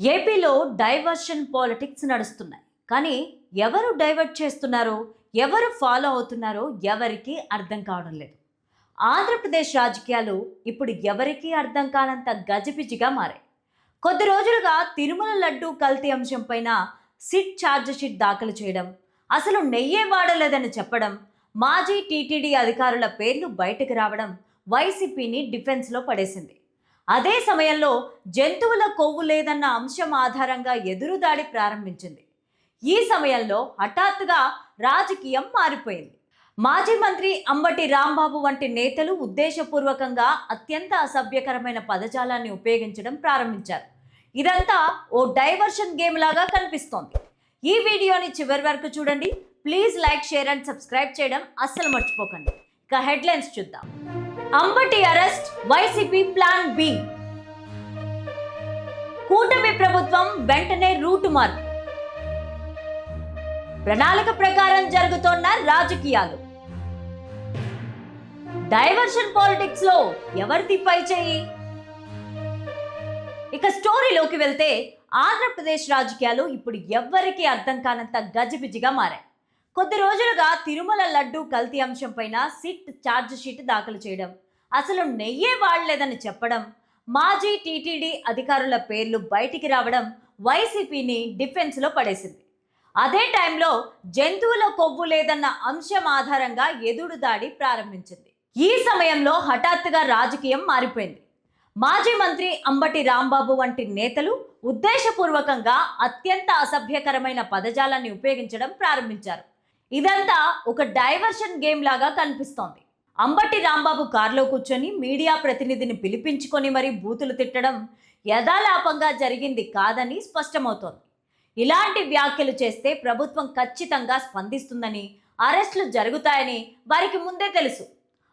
ఏపీలో diversion politics నడుస్తున్నాయి. కానీ ఎవరు డైవర్ట్ చేస్తున్నారో? ఎవరు ఫాలో అవుతున్నారో ఎవరికీ అర్థం కావడం లేదు. ఆంధ్రప్రదేశ్ రాజకీయాలు ఇప్పుడు ఎవరికీ అర్థం కానంత గజిబిజిగా మారాయి. కొద్ది రోజులుగా తిరుమల లడ్డు కల్తీ అంశం పైన సిట్ ఛార్జ్ షీట్ దాఖలు చేయడం అసలు నెయ్యే వాడలేదని చెప్పడం మాజీ టీటీడీ అధికారుల పేర్లు బయటకు రావడం వైసీపీని డిఫెన్స్లో పడేసింది. అదే సమయంలో జంతువుల కొవ్వు లేదన్న అంశం ఆధారంగా ఎదురుదాడి ప్రారంభించింది. ఈ సమయంలో హఠాత్తుగా రాజకీయం మారిపోయింది. మాజీ మంత్రి అంబటి రాంబాబు వంటి నేతలు ఉద్దేశపూర్వకంగా అత్యంత అసభ్యకరమైన పదజాలాన్ని ఉపయోగించడం ప్రారంభించారు. ఇదంతా ఓ డైవర్షన్ గేమ్ లాగా కనిపిస్తోంది. ఈ వీడియోని చివరి వరకు చూడండి. Please like share and subscribe చేయడం అస్సలు మర్చిపోకండి. ఇక హెడ్లైన్స్ చూద్దాం. Ambati arrest YCP plan B. కూటమి ప్రభుత్వం వెంటనే రూటు మార్పు. ప్రణాళిక ప్రకారం జరుగుతోన్న రాజకీయాలు. డైవర్షన్ పాలిటిక్స్లో ఎవరిది పై చేయి? ఇక స్టోరీలోకి వెళ్తే ఆంధ్రప్రదేశ్ రాజకీయాలు ఇప్పుడు ఎవ్వరికీ అర్థం కానంత గజిబిజిగా మారాయి. కొద్ది రోజులుగా తిరుమల లడ్డు కల్తీ అంశంపైన సిట్ ఛార్జ్ షీట్ దాఖలు చేయడం. అసలు నెయ్యే వాడలేదని చెప్పడం మాజీ టీటీడీ అధికారుల పేర్లు బయటికి రావడం వైసీపీని డిఫెన్స్లో పడేసింది. అదే టైంలో జంతువుల కొవ్వు లేదన్న అంశం ఆధారంగా ఎదురు దాడి ప్రారంభించింది. ఈ సమయంలో హఠాత్తుగా రాజకీయం మారిపోయింది. మాజీ మంత్రి అంబటి రాంబాబు వంటి నేతలు ఉద్దేశపూర్వకంగా అత్యంత అసభ్యకరమైన పదజాలాన్ని ఉపయోగించడం ప్రారంభించారు. ఇదంతా ఒక డైవర్షన్ గేమ్ లాగా కనిపిస్తోంది. అంబటి రాంబాబు కారులో కూర్చొని మీడియా ప్రతినిధిని పిలిపించుకొని మరీ బూతులు తిట్టడం యథాలాపంగా జరిగింది కాదని స్పష్టమవుతోంది. ఇలాంటి వ్యాఖ్యలు చేస్తే ప్రభుత్వం ఖచ్చితంగా స్పందిస్తుందని అరెస్టులు జరుగుతాయని వారికి ముందే తెలుసు.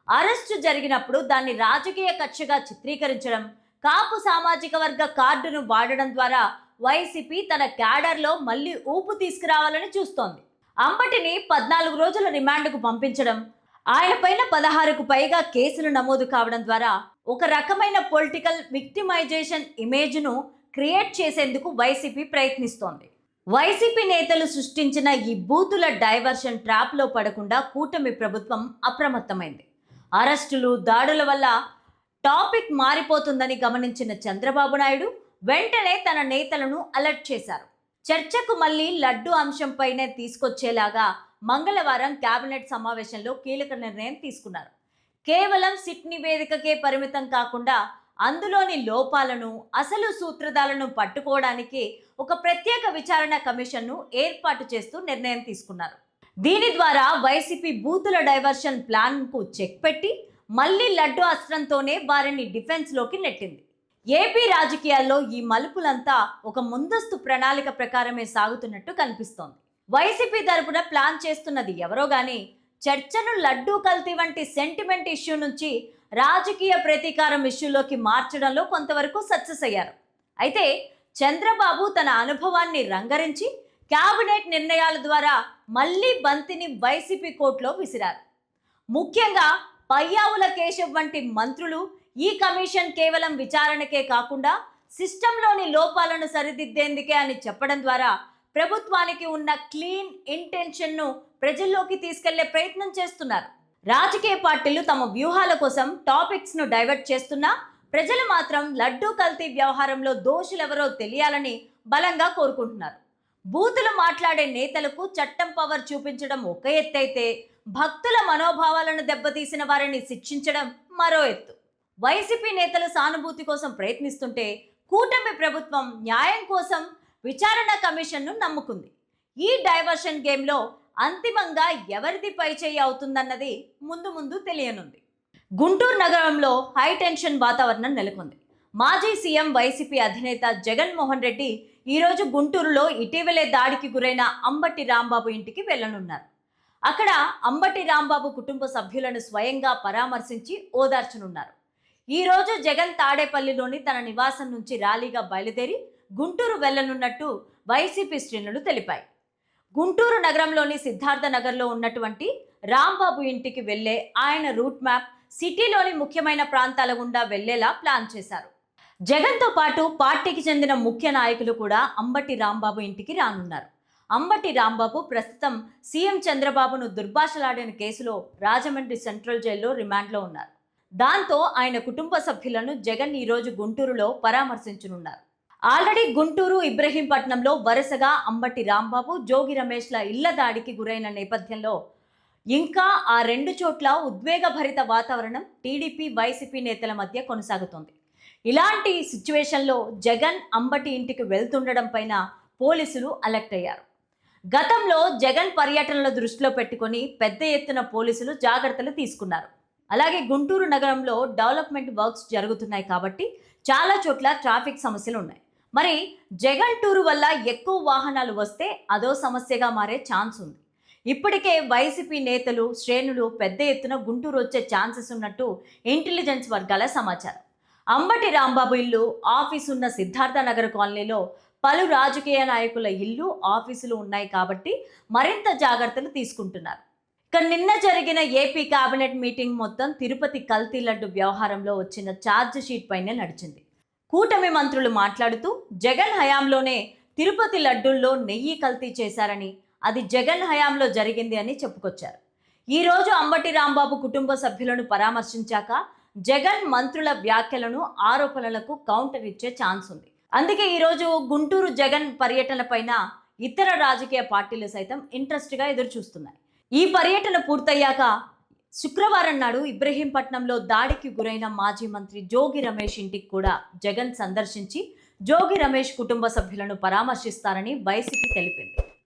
అరెస్టు జరిగినప్పుడు దాన్ని రాజకీయ కక్షగా చిత్రీకరించడం కాపు సామాజిక వర్గ కార్డును వాడడం ద్వారా వైసీపీ తన క్యాడర్లో మళ్ళీ ఊపు తీసుకురావాలని చూస్తోంది. అంబటిని పద్నాలుగు రోజుల రిమాండ్కు పంపించడం ఆయన పైన పదహారుకు పైగా కేసులు నమోదు కావడం ద్వారా ఒక రకమైన పొలిటికల్ విక్టిమైజేషన్ ఇమేజ్ను క్రియేట్ చేసేందుకు వైసీపీ ప్రయత్నిస్తోంది. వైసీపీ నేతలు సృష్టించిన ఈ బూతుల డైవర్షన్ ట్రాప్లో పడకుండా కూటమి ప్రభుత్వం అప్రమత్తమైంది. అరెస్టులు దాడుల వల్ల టాపిక్ మారిపోతుందని గమనించిన చంద్రబాబు నాయుడు వెంటనే తన నేతలను అలర్ట్ చేశారు. చర్చకు మళ్ళీ లడ్డు అంశంపైనే తీసుకొచ్చేలాగా మంగళవారం కేబినెట్ సమావేశంలో కీలక నిర్ణయం తీసుకున్నారు. కేవలం సిట్ నివేదికకే పరిమితం కాకుండా అందులోని లోపాలను అసలు సూత్రధాలను పట్టుకోవడానికి ఒక ప్రత్యేక విచారణ కమిషన్ను ఏర్పాటు చేస్తూ నిర్ణయం తీసుకున్నారు. దీని ద్వారా వైసీపీ బూతుల డైవర్షన్ ప్లాన్కు చెక్ పెట్టి మళ్ళీ లడ్డు అస్త్రంతోనే వారిని డిఫెన్స్లోకి నెట్టింది. ఏపీ రాజకీయాల్లో ఈ మలుపులంతా ఒక ముందస్తు ప్రణాళిక ప్రకారమే సాగుతున్నట్టు కనిపిస్తోంది. వైసీపీ తరపున ప్లాన్ చేస్తున్నది ఎవరో గాని చర్చను లడ్డూ కల్తీ వంటి సెంటిమెంట్ ఇష్యూ నుంచి రాజకీయ ప్రతీకారం ఇష్యూలోకి మార్చడంలో కొంతవరకు సక్సెస్ అయ్యారు. అయితే చంద్రబాబు తన అనుభవాన్ని రంగరించి క్యాబినెట్ నిర్ణయాల ద్వారా మళ్ళీ బంతిని వైసీపీ కోర్టులో విసిరారు. ముఖ్యంగా పయ్యావుల కేశవ్ వంటి మంత్రులు ఈ కమిషన్ కేవలం విచారణకే కాకుండా సిస్టంలోని లోపాలను సరిదిద్దేందుకే అని చెప్పడం ద్వారా ప్రభుత్వానికి ఉన్న క్లీన్ ఇంటెన్షన్ను ప్రజల్లోకి తీసుకెళ్ళే ప్రయత్నం చేస్తున్నారు. రాజకీయ పార్టీలు తమ వ్యూహాల కోసం టాపిక్స్ను డైవర్ట్ చేస్తున్నా ప్రజలు మాత్రం లడ్డూ కల్తీ వ్యవహారంలో దోషులెవరో తెలియాలని బలంగా కోరుకుంటున్నారు. బూతులు మాట్లాడే నేతలకు చట్టం పవర్ చూపించడం ఒక ఎత్తైతే భక్తుల మనోభావాలను దెబ్బతీసిన వారిని శిక్షించడం మరో ఎత్తు. వైసీపీ నేతలు సానుభూతి కోసం ప్రయత్నిస్తుంటే కూటమి ప్రభుత్వం న్యాయం కోసం విచారణ కమిషన్ను నమ్ముకుంది. ఈ డైవర్షన్ గేమ్లో అంతిమంగా ఎవరిది పైచేయి అవుతుందన్నది ముందు ముందు తెలియనుంది. గుంటూరు నగరంలో హై టెన్షన్ వాతావరణం నెలకొంది. మాజీ సీఎం వైసీపీ అధినేత జగన్మోహన్ రెడ్డి ఈరోజు గుంటూరులో ఇటీవలే దాడికి గురైన అంబటి రాంబాబు ఇంటికి వెళ్ళనున్నారు. అక్కడ అంబటి రాంబాబు కుటుంబ సభ్యులను స్వయంగా పరామర్శించి ఓదార్చనున్నారు. ఈరోజు జగన్ తాడేపల్లిలోని తన నివాసం నుంచి ర్యాలీగా బయలుదేరి గుంటూరు వెళ్ళనున్నట్టు వైసీపీ శ్రేణులు తెలిపాయి. గుంటూరు నగరంలోని సిద్ధార్థ నగర్లో ఉన్నటువంటి రాంబాబు ఇంటికి వెళ్ళే ఆయన రూట్ మ్యాప్ సిటీలోని ముఖ్యమైన ప్రాంతాల గుండా వెళ్ళేలా ప్లాన్ చేశారు. జగన్తో పాటు పార్టీకి చెందిన ముఖ్య నాయకులు కూడా అంబటి రాంబాబు ఇంటికి రానున్నారు. అంబటి రాంబాబు ప్రస్తుతం సీఎం చంద్రబాబును దుర్భాషలాడిన కేసులో రాజమండ్రి సెంట్రల్ జైల్లో రిమాండ్లో ఉన్నారు. దాంతో ఆయన కుటుంబ సభ్యులను జగన్ ఈరోజు గుంటూరులో పరామర్శించనున్నారు. ఆల్రెడీ గుంటూరు ఇబ్రహీంపట్నంలో వరుసగా అంబటి రాంబాబు జోగి రమేష్ల ఇళ్ళ దాడికి గురైన నేపథ్యంలో ఇంకా ఆ రెండు చోట్ల ఉద్వేగభరిత వాతావరణం టీడీపీ వైసీపీ నేతల మధ్య కొనసాగుతోంది. ఇలాంటి సిచ్యువేషన్లో జగన్ అంబటి ఇంటికి వెళ్తుండడం పైన పోలీసులు అలర్ట్ అయ్యారు. గతంలో జగన్ పర్యటనల దృష్టిలో పెట్టుకొని పెద్ద ఎత్తున పోలీసులు జాగ్రత్తలు తీసుకున్నారు. అలాగే గుంటూరు నగరంలో డెవలప్మెంట్ వర్క్స్ జరుగుతున్నాయి కాబట్టి చాలా చోట్ల ట్రాఫిక్ సమస్యలు ఉన్నాయి. మరి జగన్ టూరు వల్ల ఎక్కువ వాహనాలు వస్తే అదో సమస్యగా మారే ఛాన్స్ ఉంది. ఇప్పటికే వైసీపీ నేతలు శ్రేణులు పెద్ద ఎత్తున గుంటూరు వచ్చే ఛాన్సెస్ ఉన్నట్టు ఇంటెలిజెన్స్ వర్గాల సమాచారం. అంబటి రాంబాబు ఇల్లు ఆఫీసు ఉన్న సిద్ధార్థ నగర్ కాలనీలో పలు రాజకీయ నాయకుల ఇల్లు ఆఫీసులు ఉన్నాయి కాబట్టి మరింత జాగ్రత్తలు తీసుకుంటున్నారు. నిన్న జరిగిన ఏపీ కేబినెట్ మీటింగ్ మొత్తం తిరుపతి కల్తీ లడ్డు వ్యవహారంలో వచ్చిన ఛార్జ్ షీట్ పైనే నడిచింది. కూటమి మంత్రులు మాట్లాడుతూ జగన్ హయాంలోనే తిరుపతి లడ్డూల్లో నెయ్యి కల్తీ చేశారని అది జగన్ హయాంలో జరిగింది అని చెప్పుకొచ్చారు. ఈ రోజు అంబటి రాంబాబు కుటుంబ సభ్యులను పరామర్శించాక జగన్ మంత్రుల వ్యాఖ్యలను ఆరోపణలకు కౌంటర్ ఇచ్చే ఛాన్స్ ఉంది. అందుకే ఈరోజు గుంటూరు జగన్ పర్యటన పైన ఇతర రాజకీయ పార్టీలు సైతం ఇంట్రెస్ట్గా ఎదురు చూస్తున్నాయి ఈ పర్యటన పూర్తయ్యాక శుక్రవారం నాడు ఇబ్రహీంపట్నంలో దాడికి గురైన మాజీ మంత్రి జోగి రమేష్ ఇంటికి కూడా జగన్ సందర్శించి జోగి రమేష్ కుటుంబ సభ్యులను పరామర్శిస్తారని వైసీపీ తెలిపింది.